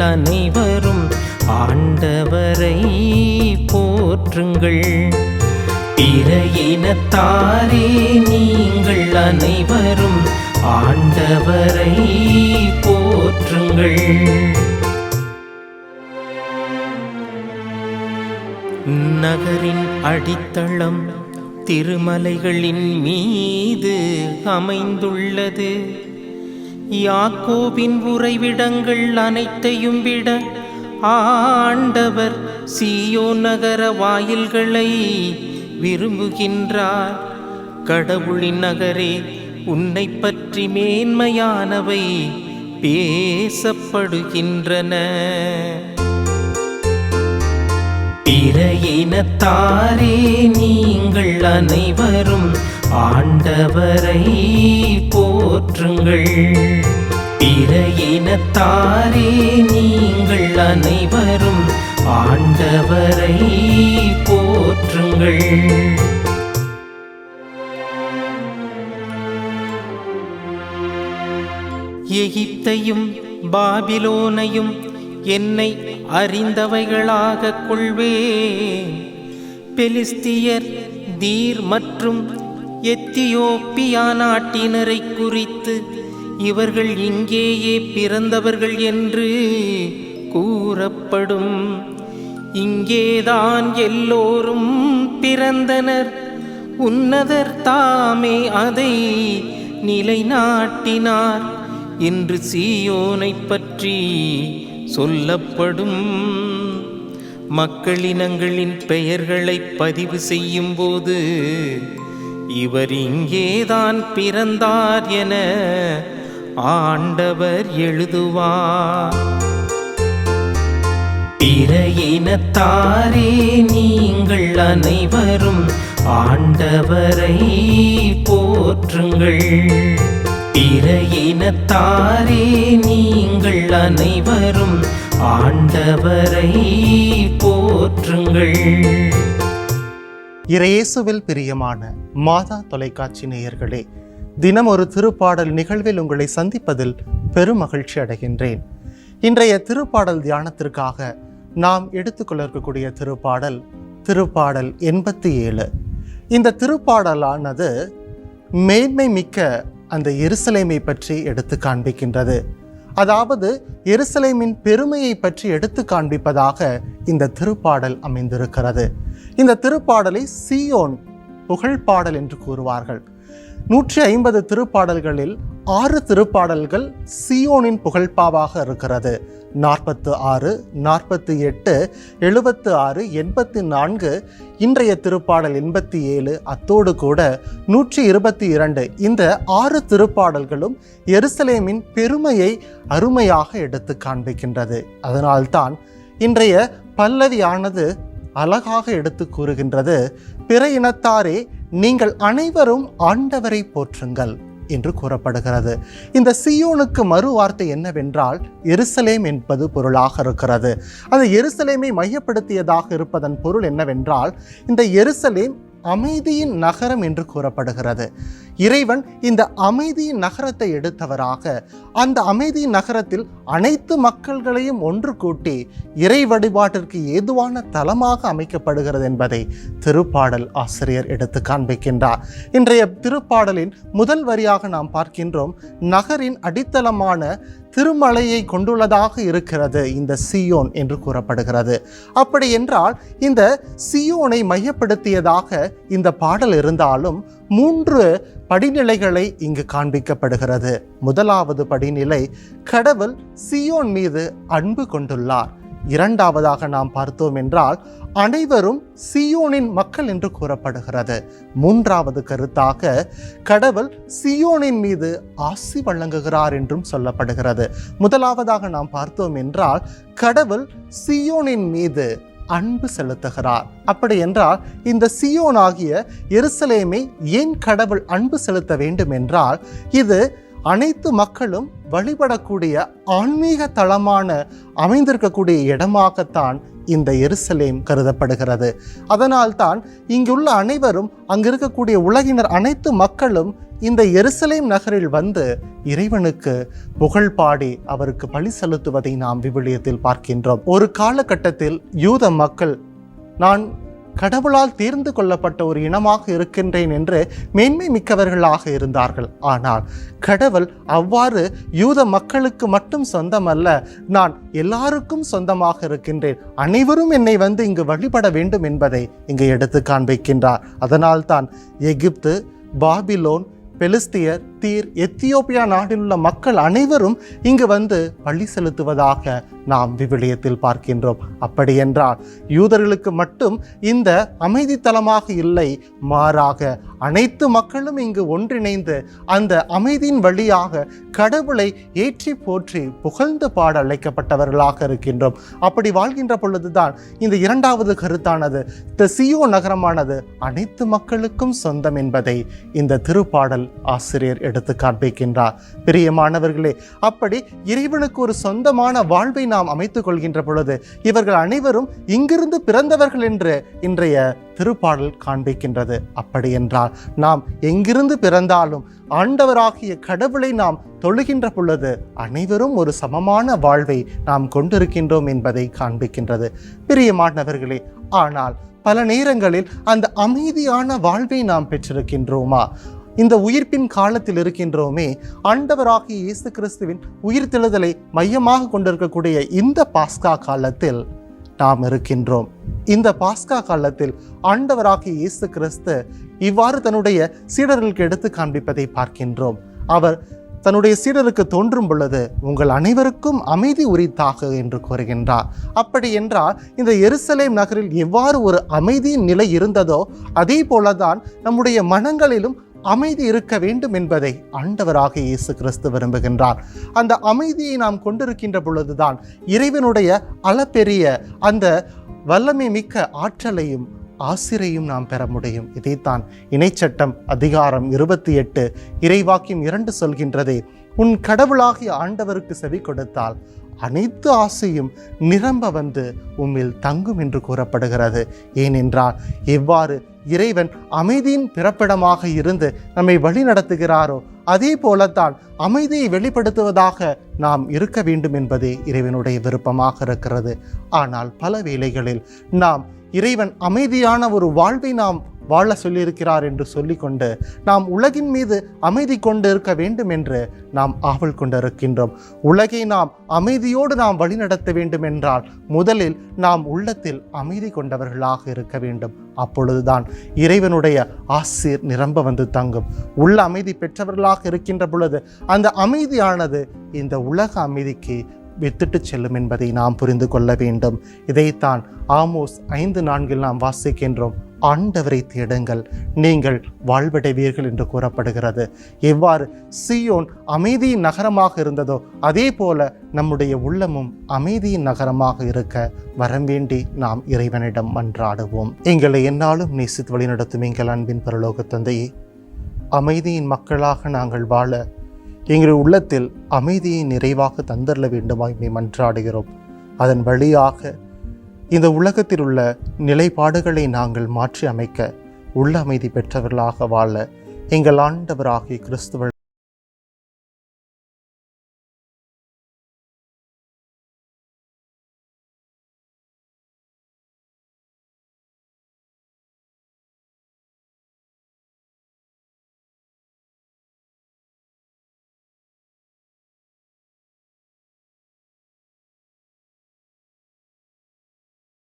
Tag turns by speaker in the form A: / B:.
A: அனைவரும் ஆண்டவரை போற்றுங்கள். பிற இனத்தாரே நீங்கள் அனைவரும் ஆண்டவரை போற்றுங்கள். நகரின் அடித்தளம் திருமலைகளின் மீது அமைந்துள்ளது. யாக்கோபின் உறைவிடங்கள் அனைத்தையும் விட ஆண்டவர் சியோ நகர வாயில்களை விரும்புகின்றார். கடவுளின் நகரே உன்னை பற்றி மேன்மையானவை பேசப்படுகின்றன. பிற இனத்தாரே நீங்கள் அனைவரும் ஆண்டவரை போற்றுங்கள். பிற இனத்தாரே நீங்கள் அனைவரும் ஆண்டவரை போற்றுங்கள். எகிப்தையும் பாபிலோனையும் என்னை அறிந்தவைகளாக கொள்வேன். பெலிஸ்தியர் தீர் மற்றும் எத்தியோப்பியா நாட்டினரை குறித்து இவர்கள் இங்கேயே பிறந்தவர்கள் என்று கூறப்படும். இங்கேதான் எல்லோரும் பிறந்தனர். உன்னதர் தாமே அதை நிலைநாட்டினார் என்று சீயோனை பற்றி சொல்லப்படும். மக்களினங்களின் பெயர்களை பதிவு செய்யும்போது இவர் இங்கேதான் பிறந்தார் என ஆண்டவர் எழுதுவார். பிற இனத்தாரே நீங்கள் அனைவரும் ஆண்டவரை போற்றுங்கள். பிற இனத்தாரே நீங்கள் அனைவரும் ஆண்டவரை போற்றுங்கள்.
B: இறையேசுவில் பிரியமான மாதா தொலைக்காட்சி நேயர்களே தினம் ஒரு திருப்பாடல் நிகழ்வில் உங்களை சந்திப்பதில் பெருமகிழ்ச்சி அடைகின்றேன். இன்றைய திருப்பாடல் தியானத்திற்காக நாம் எடுத்துக்கொள்ள இருக்கக்கூடிய திருப்பாடல் திருப்பாடல் எண்பத்தி ஏழு. இந்த திருப்பாடலானது மேன்மை மிக்க அந்த எருசலேமை பற்றி எடுத்து காண்பிக்கின்றது. அதாவது எருசலேமின் பெருமையை பற்றி எடுத்து காண்பிப்பதாக இந்த திருப்பாடல் அமைந்திருக்கிறது. இந்த திருப்பாடலை சீயோன் புகழ்பாடல் என்று கூறுவார்கள். நூற்றி ஐம்பது திருப்பாடல்களில் ஆறு திருப்பாடல்கள் சியோனின் புகழ்பாவாக இருக்கிறது. நாற்பத்து ஆறு நாற்பத்தி எட்டு எழுபத்து ஆறு எண்பத்தி நான்கு இன்றைய திருப்பாடல் எண்பத்தி ஏழு அத்தோடு கூட நூற்றி இருபத்தி இரண்டு இந்த ஆறு திருப்பாடல்களும் எருசலேமின் பெருமையை அருமையாக எடுத்து காண்பிக்கின்றது. அதனால்தான் இன்றைய பல்லவியானது அழகாக எடுத்து கூறுகின்றது பிற இனத்தாரே நீங்கள் அனைவரும் ஆண்டவரை போற்றுங்கள் என்று கூறப்படுகிறது. இந்த சியோனுக்கு மறு வார்த்தை என்னவென்றால் எருசலேம் என்பது பொருளாக இருக்கிறது. அந்த எருசலேமை மையப்படுத்தியதாக இருப்பதன் பொருள் என்னவென்றால் இந்த எருசலேம் அமைதியின் நகரம் என்று கூறப்படுகிறது. இறைவன் இந்த அமைதியின் நகரத்தை எடுத்தவராக அந்த அமைதியின் நகரத்தில் அனைத்து மக்கள்களையும் ஒன்று கூட்டி இறை வழிபாட்டிற்கு ஏதுவான தலமாக அமைக்கப்படுகிறது என்பதை திருப்பாடல் ஆசிரியர் எடுத்து காண்பிக்கின்றார். இன்றைய திருப்பாடலின் முதல் வரியாக நாம் பார்க்கின்றோம் நகரின் அடித்தளமான திருமலையை கொண்டுள்ளதாக இருக்கிறது இந்த சியோன் என்று கூறப்படுகிறது. அப்படி என்றால் இந்த சியோனை மையப்படுத்தியதாக இந்த பாடல் இருந்தாலும் மூன்று படிநிலைகளை இங்கு காண்பிக்கப்படுகிறது. முதலாவது படிநிலை கடவுள் சியோன் மீது அன்பு கொண்டுள்ளார். இரண்டாவதாக நாம் பார்த்தோம் என்றால் அனைவரும் சியோனின் மக்கள் என்று கூறப்படுகிறது. மூன்றாவது கருத்தாக கடவுள் சியோனின் மீது ஆசி வழங்குகிறார் என்றும் சொல்லப்படுகிறது. முதலாவதாக நாம் பார்த்தோம் என்றால் கடவுள் சியோனின் மீது அன்பு செலுத்துகிறார். அப்படி என்றால் இந்த சியோன் ஆகிய எருசலேமை ஏன் கடவுள் அன்பு செலுத்த வேண்டும் என்றால் இது அனைத்து மக்களும் வழிபடக்கூடிய ஆன்மீக தளமான அமைந்திருக்கக்கூடிய இடமாகத்தான் இந்த எருசலேம் கருதப்படுகிறது. அதனால்தான் இங்குள்ள அனைவரும் அங்கு இருக்கக்கூடிய உலகினர் அனைத்து மக்களும் இந்த எருசலேம் நகரில் வந்து இறைவனுக்கு புகழ் பாடி அவருக்கு பழி செலுத்துவதை நாம் விவிலியத்தில் பார்க்கின்றோம். ஒரு காலகட்டத்தில் யூத மக்கள் நான் கடவுளால் தேர்ந்து கொள்ளப்பட்ட ஒரு இனமாக இருக்கின்றேன் என்று மேன்மை மிக்கவர்களாக இருந்தார்கள். ஆனால் கடவுள் அவ்வாறு யூத மக்களுக்கு மட்டும் சொந்தமல்ல நான் எல்லாருக்கும் சொந்தமாக இருக்கின்றேன். அனைவரும் என்னை வந்து இங்கு வழிபட வேண்டும் என்பதை இங்கு எடுத்து காண்பிக்கின்றார். அதனால்தான் எகிப்து பாபிலோன் பெலிஸ்தியர் தீர் எத்தியோப்பியா நாட்டில் உள்ள மக்கள் அனைவரும் இங்கு வந்து பள்ளி செலுத்துவதாக நாம் விவிலியத்தில் பார்க்கின்றோம். அப்படியென்றால் யூதர்களுக்கு மட்டும் இந்த அமைதி தலமாக இல்லை மாறாக அனைத்து மக்களும் இங்கு ஒன்றிணைந்து அந்த அமைதியின் வழியாக கடவுளை ஏற்றி போற்றி புகழ்ந்து பாட அழைக்கப்பட்டவர்களாக இருக்கின்றோம். அப்படி வாழ்கின்ற பொழுதுதான் இந்த இரண்டாவது கருத்தானது சியோ நகரமானது அனைத்து மக்களுக்கும் சொந்தம் என்பதை இந்த திருப்பாடல் ஆசிரியர் எடுத்து காண்பிக்கின்றார். பிரியமானவர்களே அப்படி இறைவனுக்கு ஒரு சொந்தமான வாழ்வை நாம் அமைத்துக் கொள்கின்ற பொழுது இவர்கள் அனைவரும் இங்கிருந்து பிறந்தவர்கள் என்று இன்றைய திருப்பாடல் காண்பிக்கின்றது. அப்படி என்றால் நாம் எங்கிருந்து பிறந்தாலும் ஆண்டவராகிய கடவுளை நாம் தொழுகின்ற பொழுது அனைவரும் ஒரு சமமான வாழ்வை நாம் கொண்டிருக்கின்றோம் என்பதை காண்பிக்கின்றது. பிரியமானவர்களே ஆனால் பல நேரங்களில் அந்த அமைதியான வாழ்வை நாம் பெற்றிருக்கின்றோமா? இந்த உயிர்ப்பின் காலத்தில் இருக்கின்றோமே ஆண்டவராகிய இயேசு கிறிஸ்துவின் உயிர்த்தெழுதலை மையமாக கொண்டிருக்கக்கூடிய இந்த பாஸ்கா காலத்தில் நாம் இருக்கின்றோம். இந்த பாஸ்கா காலத்தில் ஆண்டவராகிய இயேசு கிறிஸ்து இவ்வாறு தன்னுடைய சீடர்களுக்கு எடுத்து காண்பிப்பதை பார்க்கின்றோம். அவர் தன்னுடைய சீடருக்கு தோன்றும் பொழுது உங்கள் அனைவருக்கும் அமைதி உரித்தாக என்று கூறுகின்றார். அப்படி என்றால் இந்த எருசலேம் நகரில் எவ்வாறு ஒரு அமைதியின் நிலை இருந்ததோ அதே போலதான் நம்முடைய மனங்களிலும் அமைதி இருக்க வேண்டும் என்பதை ஆண்டவராக இயேசு கிறிஸ்து விரும்புகின்றார். அந்த அமைதியை நாம் கொண்டிருக்கின்ற பொழுதுதான் இறைவனுடைய அளப்பெரிய அந்த வல்லமை மிக்க ஆற்றலையும் ஆசிரையும் நாம் பெற முடியும். இதைத்தான் இணைச்சட்டம் அதிகாரம் இருபத்தி எட்டு இறைவாக்கியம் இரண்டு சொல்கின்றதே. உன் கடவுளாகிய ஆண்டவருக்கு செவி கொடுத்தால் அனைத்து ஆசையும் நிரம்ப வந்து உம்மில் தங்கும் என்று கூறப்படுகிறது. ஏனென்றால் எவ்வாறு இறைவன் அமைதியின் பிறப்பிடமாக இருந்து நம்மை வழி நடத்துகிறாரோ அதே போலத்தான் அமைதியை வெளிப்படுத்துவதாக நாம் இருக்க வேண்டும் என்பதே இறைவனுடைய விருப்பமாக இருக்கிறது. ஆனால் பல வேளைகளில் நாம் இறைவன் அமைதியான ஒரு வாழ்வை நாம் வாழ சொல்லியிருக்கிறார் என்று சொல்லிக்கொண்டு நாம் உலகின் மீது அமைதி கொண்டு இருக்க வேண்டும் என்று நாம் ஆவல் கொண்டிருக்கின்றோம். உலகை நாம் அமைதியோடு நாம் வழிநடத்த வேண்டும் என்றால் முதலில் நாம் உள்ளத்தில் அமைதி கொண்டவர்களாக இருக்க வேண்டும். அப்பொழுதுதான் இறைவனுடைய ஆசிர் நிரம்ப வந்து தங்கும். உள்ள அமைதி பெற்றவர்களாக இருக்கின்ற பொழுது அந்த அமைதியானது இந்த உலக அமைதிக்கு வித்துட்டு செல்லும் என்பதை நாம் புரிந்து கொள்ள வேண்டும். இதைத்தான் ஆமோஸ் ஐந்து நான்கில் நாம் வாசிக்கின்றோம். ஆண்டவரை தேடுங்கள். நீங்கள் வாழ்வடைவீர்கள் என்று கூறப்படுகிறது. எவ்வாறு சியோன் அமைதியின் நகரமாக இருந்ததோ அதே போல நம்முடைய உள்ளமும் அமைதியின் நகரமாக இருக்க வரம் வேண்டி நாம் இறைவனிடம் மன்றாடுவோம் எங்களை என்னாலும் நேசித்து வழிநடத்தும் எங்கள் அன்பின் பரலோக தந்தையே அமைதியின் மக்களாக நாங்கள் வாழ எங்கள் உள்ளத்தில் அமைதியை நிறைவாக தந்தரல வேண்டுமாய் மே மன்றாடுகிறோம் அதன் வழியாக இந்த உலகத்தில் உள்ள நிலைப்பாடுகளை நாங்கள் மாற்றி அமைக்க உள்ள அமைதி பெற்றவர்களாக வாழ எங்கள் ஆண்டவராகிய கிறிஸ்துவ